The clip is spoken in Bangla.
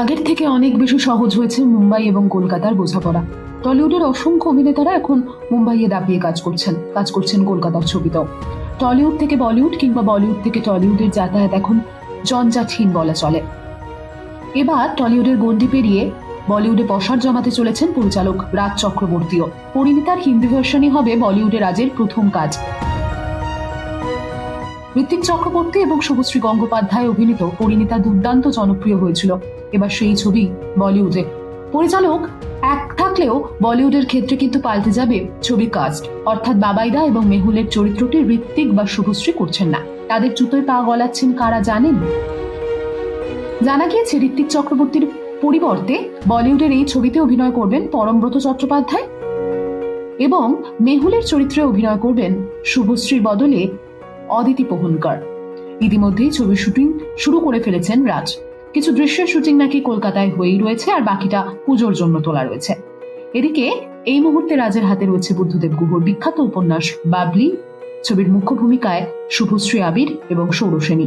আগের থেকে অনেক বেশি সহজ হয়েছে মুম্বাই এবং কলকাতার বোঝাপড়া। টলিউডের অসংখ্য অভিনেতারা এখন মুম্বাইয়ে দাপিয়ে কাজ করছেন কাজ করছেন কলকাতার ছবিতেও। টলিউড থেকে বলিউড কিংবা বলিউড থেকে টলিউডের যাতায়াত এখন জঞ্জাটহীন বলা চলে। এবার টলিউডের গন্ডি পেরিয়ে বলিউডে পসার জমাতে চলেছেন পরিচালক রাজ চক্রবর্তীও। পরিণীতার হিন্দি ভার্সনই হবে বলিউডে রাজের প্রথম কাজ। ঋত্বিক চক্রবর্তী এবং শুভশ্রী গঙ্গোপাধ্যায় অভিনীত পরিণীতা দুর্দান্ত জনপ্রিয় হয়েছিল। এবার সেই ছবি বলিউডে। পরিচালক এক থাকলেও বলিউডের ক্ষেত্রে কিন্তু পাল্টে যাবে ছবি কাস্ট অর্থাৎ বাবাইদা এবং মেহুলের চরিত্রটি ঋত্বিক বা শুভশ্রী করছেন না। তাদের জুতোয় পা গলাচ্ছেন কারা জানেন? জানা গিয়েছে ঋত্বিক চক্রবর্তীর পরিবর্তে বলিউডের এই ছবিতে অভিনয় করবেন পরমব্রত চট্টোপাধ্যায় এবং মেহুলের চরিত্রে অভিনয় করবেন শুভশ্রীর বদলে অদিতি পোহনকর। ইতিমধ্যেই ছবির শুটিং শুরু করে ফেলেছেন রাজ। কিছু দৃশ্যের শুটিং নাকি কলকাতায় হয়েই রয়েছে আর বাকিটা পুজোর জন্য তোলা রয়েছে। এদিকে এই মুহূর্তে রাজের হাতে রয়েছে বুদ্ধদেব গুহর বিখ্যাত উপন্যাস, বাবলি। ছবির মুখ্য ভূমিকায় শুভশ্রী আবির এবং সৌরসেনী